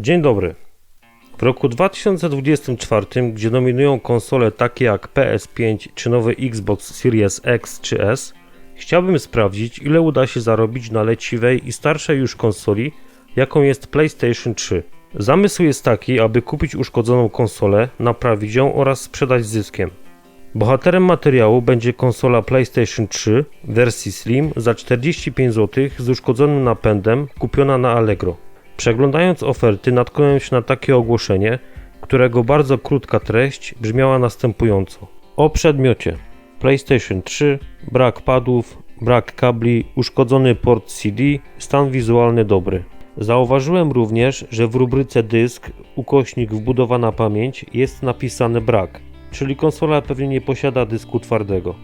Dzień dobry. W roku 2024, gdzie dominują konsole takie jak PS5 czy nowy Xbox Series X czy S, chciałbym sprawdzić, ile uda się zarobić na leciwej i starszej już konsoli, jaką jest PlayStation 3. Zamysł jest taki, aby kupić uszkodzoną konsolę, naprawić ją oraz sprzedać zyskiem. Bohaterem materiału będzie konsola PlayStation 3 w wersji Slim za 45 zł z uszkodzonym napędem kupiona na Allegro. Przeglądając oferty natknąłem się na takie ogłoszenie, którego bardzo krótka treść brzmiała następująco. O przedmiocie PlayStation 3, brak padów, brak kabli, uszkodzony port CD, stan wizualny dobry. Zauważyłem również, że w rubryce dysk ukośnik wbudowana pamięć jest napisane brak, czyli konsola pewnie nie posiada dysku twardego.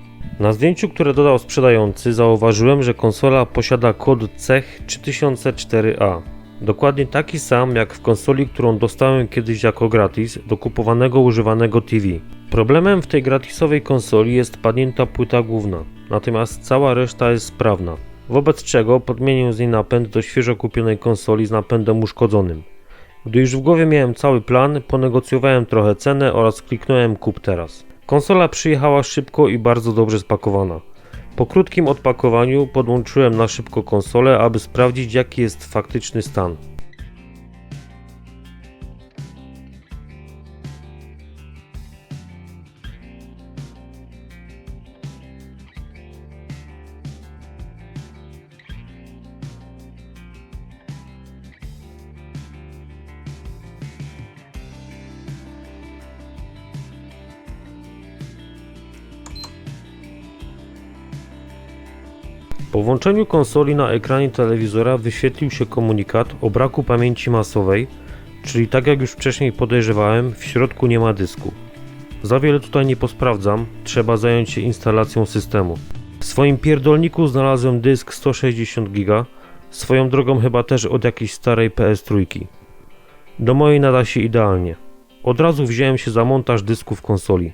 Na zdjęciu, które dodał sprzedający, zauważyłem, że konsola posiada kod CECH 3004A. Dokładnie taki sam jak w konsoli, którą dostałem kiedyś jako gratis do kupowanego używanego TV. Problemem w tej gratisowej konsoli jest padnięta płyta główna, natomiast cała reszta jest sprawna. Wobec czego podmienię z niej napęd do świeżo kupionej konsoli z napędem uszkodzonym. Gdy już w głowie miałem cały plan, ponegocjowałem trochę cenę oraz kliknąłem kup teraz. Konsola przyjechała szybko i bardzo dobrze spakowana. Po krótkim odpakowaniu podłączyłem na szybko konsolę, aby sprawdzić jaki jest faktyczny stan. Po włączeniu konsoli na ekranie telewizora wyświetlił się komunikat o braku pamięci masowej, czyli tak jak już wcześniej podejrzewałem, w środku nie ma dysku. Za wiele tutaj nie posprawdzam, trzeba zająć się instalacją systemu. W swoim pierdolniku znalazłem dysk 160 GB, swoją drogą chyba też od jakiejś starej PS3. Do mojej nada się idealnie. Od razu wziąłem się za montaż dysku w konsoli.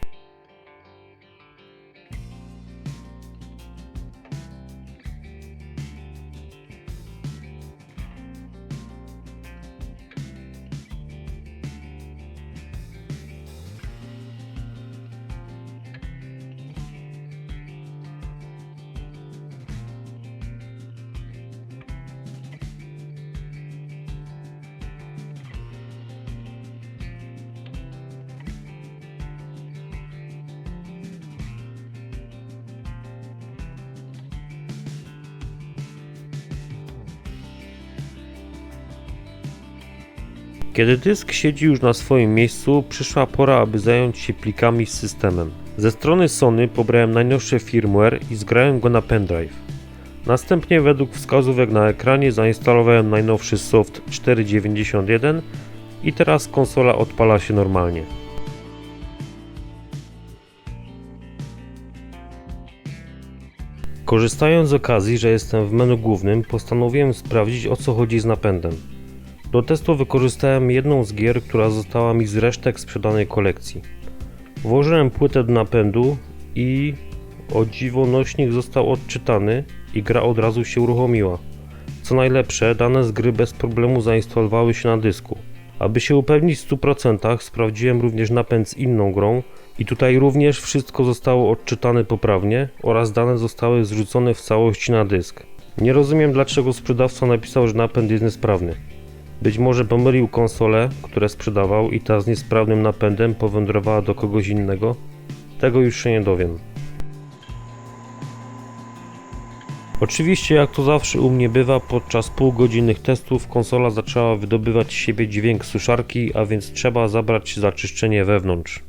Kiedy dysk siedzi już na swoim miejscu, przyszła pora, aby zająć się plikami z systemem. Ze strony Sony pobrałem najnowszy firmware i zgrałem go na pendrive. Następnie według wskazówek na ekranie zainstalowałem najnowszy soft 491 i teraz konsola odpala się normalnie. Korzystając z okazji, że jestem w menu głównym, postanowiłem sprawdzić o co chodzi z napędem. Do testu wykorzystałem jedną z gier, która została mi z resztek sprzedanej kolekcji. Włożyłem płytę do napędu i o dziwo nośnik został odczytany i gra od razu się uruchomiła. Co najlepsze, dane z gry bez problemu zainstalowały się na dysku. Aby się upewnić w 100% sprawdziłem również napęd z inną grą i tutaj również wszystko zostało odczytane poprawnie oraz dane zostały zrzucone w całości na dysk. Nie rozumiem dlaczego sprzedawca napisał, że napęd jest niesprawny. Być może pomylił konsole, które sprzedawał i ta z niesprawnym napędem powędrowała do kogoś innego? Tego już się nie dowiem. Oczywiście, jak to zawsze u mnie bywa, podczas półgodzinnych testów konsola zaczęła wydobywać z siebie dźwięk suszarki, a więc trzeba zabrać za czyszczenie wewnątrz.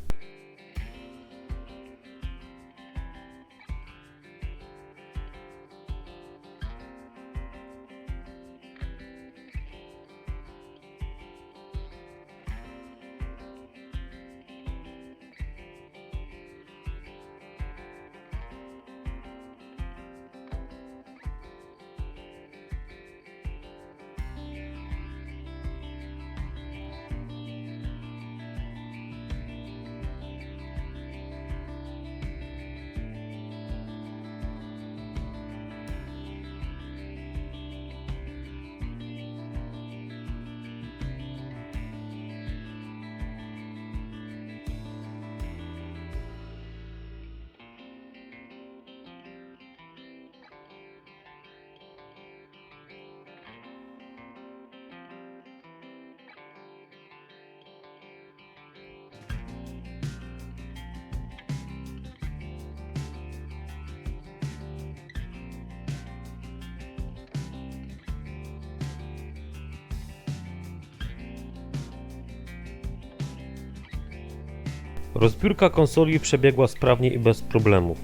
Rozbiórka konsoli przebiegła sprawnie i bez problemów.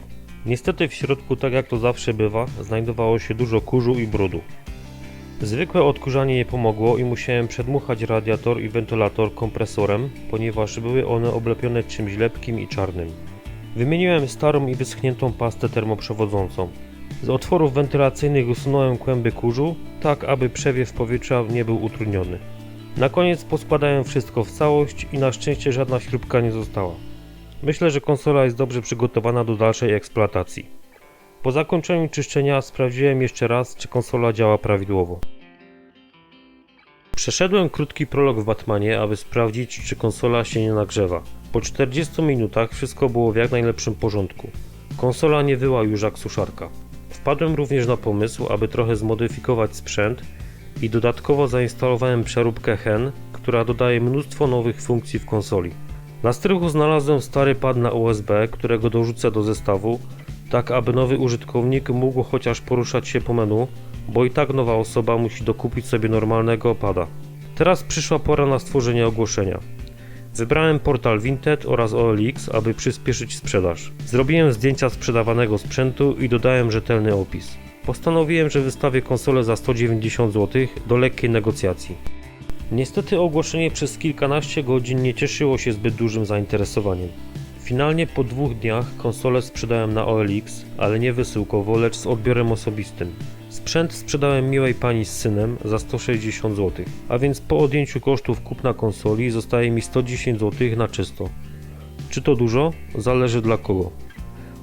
Niestety w środku, tak jak to zawsze bywa, znajdowało się dużo kurzu i brudu. Zwykłe odkurzanie nie pomogło i musiałem przedmuchać radiator i wentylator kompresorem, ponieważ były one oblepione czymś lepkim i czarnym. Wymieniłem starą i wyschniętą pastę termoprzewodzącą. Z otworów wentylacyjnych usunąłem kłęby kurzu, tak aby przewiew powietrza nie był utrudniony. Na koniec poskładałem wszystko w całość i na szczęście żadna śrubka nie została. Myślę, że konsola jest dobrze przygotowana do dalszej eksploatacji. Po zakończeniu czyszczenia sprawdziłem jeszcze raz, czy konsola działa prawidłowo. Przeszedłem krótki prolog w Batmanie, aby sprawdzić, czy konsola się nie nagrzewa. Po 40 minutach wszystko było w jak najlepszym porządku. Konsola nie wyła już jak suszarka. Wpadłem również na pomysł, aby trochę zmodyfikować sprzęt i dodatkowo zainstalowałem przeróbkę HEN, która dodaje mnóstwo nowych funkcji w konsoli. Na strychu znalazłem stary pad na USB, którego dorzucę do zestawu, tak aby nowy użytkownik mógł chociaż poruszać się po menu, bo i tak nowa osoba musi dokupić sobie normalnego pada. Teraz przyszła pora na stworzenie ogłoszenia. Wybrałem portal Vinted oraz OLX, aby przyspieszyć sprzedaż. Zrobiłem zdjęcia sprzedawanego sprzętu i dodałem rzetelny opis. Postanowiłem, że wystawię konsolę za 190 zł do lekkiej negocjacji. Niestety ogłoszenie przez kilkanaście godzin nie cieszyło się zbyt dużym zainteresowaniem. Finalnie po dwóch dniach konsolę sprzedałem na OLX, ale nie wysyłkowo, lecz z odbiorem osobistym. Sprzęt sprzedałem miłej pani z synem za 160 zł, a więc po odjęciu kosztów kupna konsoli zostaje mi 110 zł na czysto. Czy to dużo? Zależy dla kogo.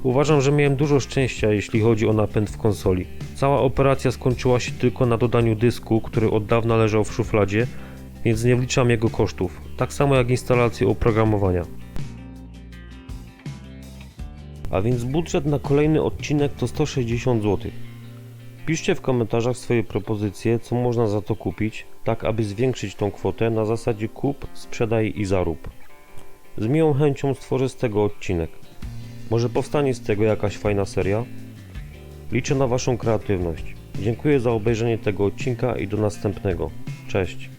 Uważam, że miałem dużo szczęścia, jeśli chodzi o napęd w konsoli. Cała operacja skończyła się tylko na dodaniu dysku, który od dawna leżał w szufladzie, więc nie wliczam jego kosztów, tak samo jak instalację oprogramowania. A więc budżet na kolejny odcinek to 160 zł. Piszcie w komentarzach swoje propozycje, co można za to kupić, tak aby zwiększyć tą kwotę na zasadzie kup, sprzedaj i zarób. Z miłą chęcią stworzę z tego odcinek. Może powstanie z tego jakaś fajna seria? Liczę na Waszą kreatywność. Dziękuję za obejrzenie tego odcinka i do następnego. Cześć.